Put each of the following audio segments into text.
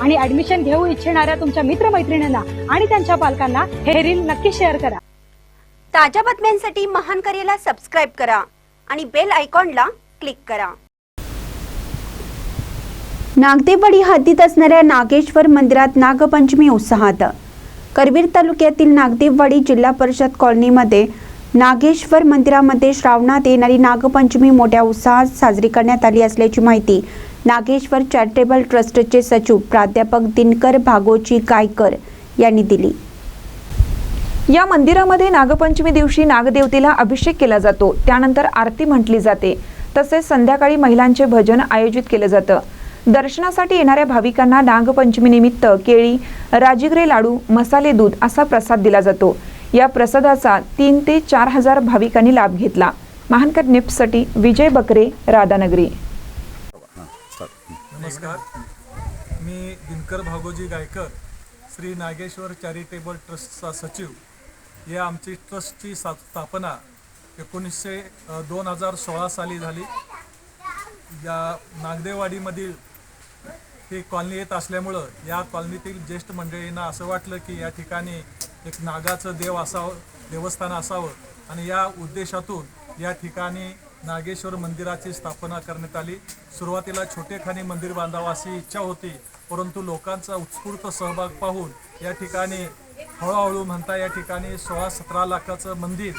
आणि ऍडमिशन घेऊ इच्छिणाऱ्या तुमच्या मित्रमैत्रिणींना आणि त्यांच्या पालकांना हे रील नक्की शेअर करा. ताज्या बातम्यांसाठी महान करेला सबस्क्राईब करा आणि बेल आयकॉनला क्लिक करा. नागदेवाडी हद्दीत असणाऱ्या नागेश्वर मंदिरात नागपंचमी उत्साहात. करवीर तालुक्यातील नागदेववाडी जिल्हा परिषद कॉलनीमध्ये नागेश्वर मंदिरामध्ये श्रावणात येणारी नागपंचमी मोठ्या उत्साहात साजरी करण्यात आली असल्याची माहिती नागेश्वर चॅरिटेबल ट्रस्टचे सचिव प्राध्यापक दिनकर भागोजी गायकर यांनी दिली. या मंदिरामध्ये नागपंचमी दिवशी नागदेवतेला अभिषेक केला जातो. त्यानंतर आरती म्हटली जाते. तसेच संध्याकाळी महिलांचे भजन आयोजित केलं जातं. दर्शनासाठी येणाऱ्या भाविकांना नागपंचमीनिमित्त केळी राजिगरे लाडू मसाले दूध असा प्रसाद दिला जातो. या प्रसादाचा तीन ते चार हजार भाविकांनी लाभ घेतला. महानकर निप्ससाठी विजय बकरे राधानगरी. नमस्कार. मी दिनकर भागोजी गायकर श्री नागेश्वर चॅरिटेबल ट्रस्टचा सचिव. या आमची ट्रस्टची सा स्थापना एकोणीसशे दोन हजार सोळा साली झाली. या नागदेवाडीमधील ही कॉलनी येत असल्यामुळं या कॉलनीतील ज्येष्ठ मंडळींना असं वाटलं की या ठिकाणी एक नागाचं देव असावं देवस्थान असावं. आणि या उद्देशातून या ठिकाणी नागेश्वर मंदिराची स्थापना करण्यात आली. सुरुवातीला छोटेखानी मंदिर बांधावं अशी इच्छा होती परंतु लोकांचा उत्स्फूर्त सहभाग पाहून या ठिकाणी हळूहळू म्हणता या ठिकाणी सोळा सतरा लाखाचं मंदिर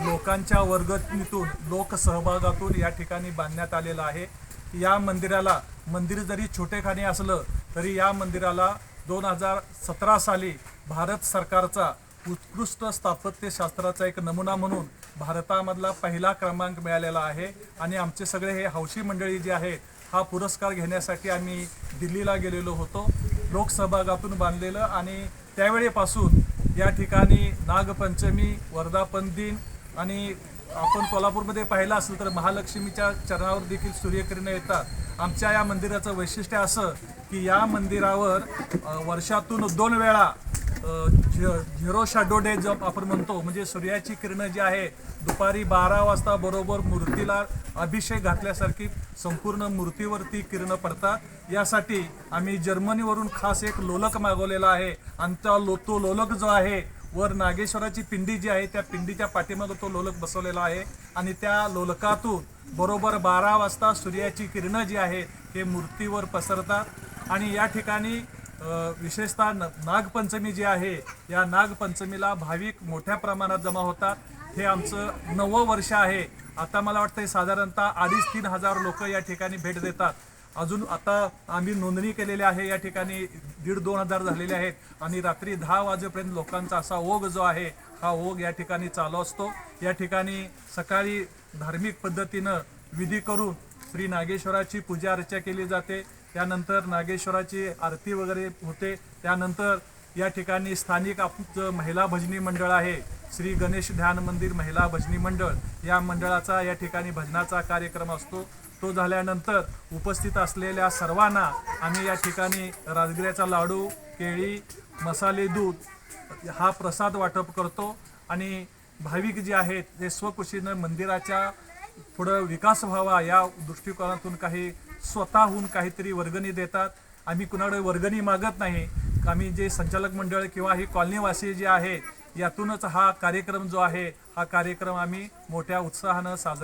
लोकांच्या वर्गणीतून लोकसहभागातून या ठिकाणी बांधण्यात आलेलं आहे. या मंदिराला मंदिर जरी छोटेखानी असलं तरी या मंदिराला दोन हजार सतरा साली भारत सरकारचा उत्कृष्ट स्थापत्यशास्त्राचा एक नमुना म्हणून भारतामधला पहिला क्रमांक मिळालेला आहे. आणि आमचे सगळे हे हौशी मंडळी जे आहेत हा पुरस्कार घेण्यासाठी आम्ही दिल्लीला गेलेलो होतो. लोकसहभागातून बांधलेलं आणि त्यावेळेपासून या ठिकाणी नागपंचमी वर्धापन दिन आणि आपण कोल्हापूरमध्ये पाहिलं असेल तर महालक्ष्मीच्या चरणावर देखील सूर्यकिरणं येतात. आमच्या या मंदिराचं वैशिष्ट्य असं की या मंदिरावर वर्षातून दोन वेळा झिरो शॅडो डे जो आपण म्हणतो. म्हणजे सूर्याची किरणं जी आहे दुपारी बारा वाजता बरोबर मूर्तीला अभिषेक घातल्यासारखी संपूर्ण मूर्तीवरती किरणं पडतात. यासाठी आम्ही जर्मनीवरून खास एक लोलक मागवलेला आहे. आणि त्या लो तो लोलक जो आहे वर नागेश्वराची पिंडी जी आहे त्या पिंडीच्या पाठीमागे तो लोलक बसवलेला आहे. आणि त्या लोलकातून बरोबर बारा वाजता सूर्याची किरणं जी आहे हे मूर्तीवर पसरतात. आणि या ठिकाणी विशेषतः न- नागपंचमी जी आहे या नागपंचमीला भाविक मोठ्या प्रमाणात जमा होतात. हे आमचं नवं वर्ष आहे. आता मला वाटतं साधारणतः अडीच तीन हजार लोक या ठिकाणी भेट देतात. अजून आता आम्ही नोंदणी केलेली आहे या ठिकाणी दीड दोन हजार झालेले आहेत. आणि रात्री दहा वाजेपर्यंत लोकांचा असा ओघ जो आहे हा ओघ या ठिकाणी चालू असतो. या ठिकाणी सकाळी धार्मिक पद्धतीनं विधी करून श्री नागेश्वराची पूजा अर्चा केली जाते. त्यानंतर नागेश्वराची आरती वगैरे होते. त्यानंतर या ठिकाणी स्थानिक आप महिला भजनी मंडळ आहे. श्री गणेश ध्यान मंदिर महिला भजनी मंडळ. या मंडळाचा या ठिकाणी भजनाचा कार्यक्रम असतो. तो झाल्यानंतर उपस्थित असलेल्या सर्वांना आम्ही या ठिकाणी राजगिऱ्याचा लाडू केळी मसाले दूध हा प्रसाद वाटप करतो. आणि भाविक जे आहेत ते स्वकुशीनं मंदिराच्या पुढं विकास व्हावा या दृष्टिकोनातून काही स्वतःहून काहीतरी वर्गणी देतात. आम्ही कुणाकडे वर्गणी मागत नाही. आम्ही जे संचालक मंडळ किंवा ही कॉलनीवासी जे आहे यातूनच हा कार्यक्रम जो आहे हा कार्यक्रम आम्ही मोठ्या उत्साहानं साजरा